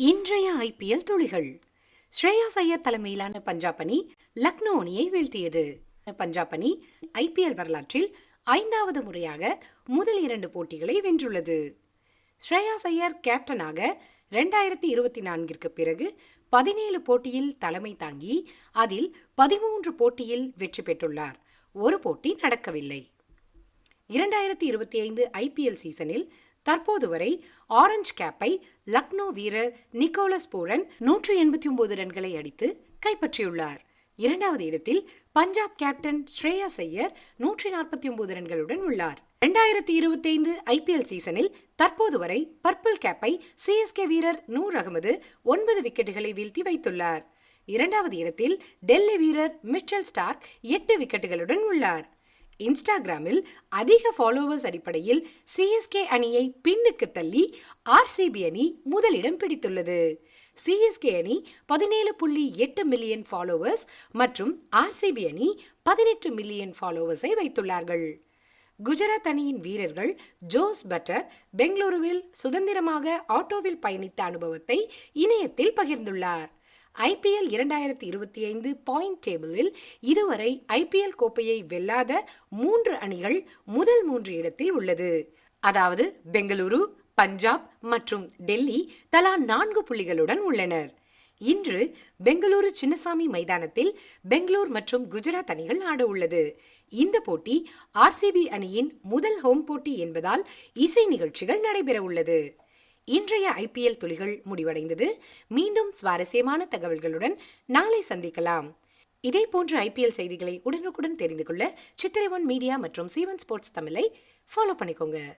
இன்றைய ஐபிஎல் துளிகள். ஸ்ரேயா ஐயர் தலைமையிலான பஞ்சாப் அணி லக்னோ அணியை வீழ்த்தியது. பஞ்சாப் அணி ஐபிஎல் வரலாற்றில் ஐந்தாவது முறையாக முதல் இரண்டு போட்டிகளை வென்றுள்ளது. ஸ்ரேயா ஐயர் கேப்டனாக ரெண்டாயிரத்தி இருபத்தி நான்கிற்கு பிறகு பதினேழு போட்டியில் தலைமை தாங்கி அதில் பதிமூன்று போட்டியில் வெற்றி பெற்றுள்ளார். ஒரு போட்டி நடக்கவில்லை. இரண்டாயிரத்தி இருபத்தி ஐந்து ஐபிஎல் சீசனில் தற்போது வரை ஆரஞ்ச் கேப்பை லக்னோ வீரர் நிக்கோலஸ் பூரன் நூற்றி எண்பத்தி ஒன்பது ரன்களை அடித்து கைப்பற்றியுள்ளார். இரண்டாவது இடத்தில் பஞ்சாப் கேப்டன் ஸ்ரேயா ஐயர் நூற்றி நாற்பத்தி ஒன்பது ரன்களுடன் உள்ளார். இரண்டாயிரத்தி இருபத்தி ஐந்து ஐபிஎல் சீசனில் தற்போது வரை பர்பிள் கேப்பை சிஎஸ்கே வீரர் நூர் அகமது ஒன்பது விக்கெட்டுகளை வீழ்த்தி வைத்துள்ளார். இரண்டாவது இடத்தில் டெல்லி வீரர் மிச்சல் ஸ்டார்க் எட்டு விக்கெட்டுகளுடன் உள்ளார். இன்ஸ்டாகிராமில் அதிக ஃபாலோவர்ஸ் அடிப்படையில் சிஎஸ்கே அணியை பின்னுக்கு தள்ளி ஆர்சிபி அணி முதலிடம் பிடித்துள்ளது. சிஎஸ்கே அணி பதினேழு புள்ளி எட்டு மில்லியன் ஃபாலோவர்ஸ் மற்றும் ஆர்சிபி அணி பதினெட்டு மில்லியன் ஃபாலோவர்ஸை வைத்துள்ளார்கள். குஜராத் அணியின் வீரர்கள் ஜோஸ் பட்டர் பெங்களூருவில் சுதந்திரமாக ஆட்டோவில் பயணித்த அனுபவத்தை இணையத்தில் பகிர்ந்துள்ளார். ஐபிஎல் இரண்டாயிரத்தி இருபத்தி ஐந்து பாயிண்ட் டேபிளில் இதுவரை ஐபிஎல் கோப்பையை வெல்லாத மூன்று அணிகள் முதல் மூன்று இடத்தில் உள்ளது. அதாவது பெங்களூரு பஞ்சாப் மற்றும் டெல்லி தலா நான்கு புள்ளிகளுடன் உள்ளனர். இன்று பெங்களூரு சின்னசாமி மைதானத்தில் பெங்களூர் மற்றும் குஜராத் அணிகள் ஆட உள்ளது. இந்த போட்டி ஆர்சிபி அணியின் முதல் ஹோம் போட்டி என்பதால் இசை நிகழ்ச்சிகள் நடைபெற உள்ளது. இன்றைய ஐபிஎல் துளிகள் முடிவடைந்தது. மீண்டும் சுவாரஸ்யமான தகவல்களுடன் நாளை சந்திக்கலாம். இதே போன்ற ஐபிஎல் செய்திகளை உடனுக்குடன் தெரிந்து கொள்ள சித்திரை ஒன் மீடியா மற்றும் சீவன் ஸ்போர்ட்ஸ் தமிழை ஃபாலோ பண்ணிக்கோங்க.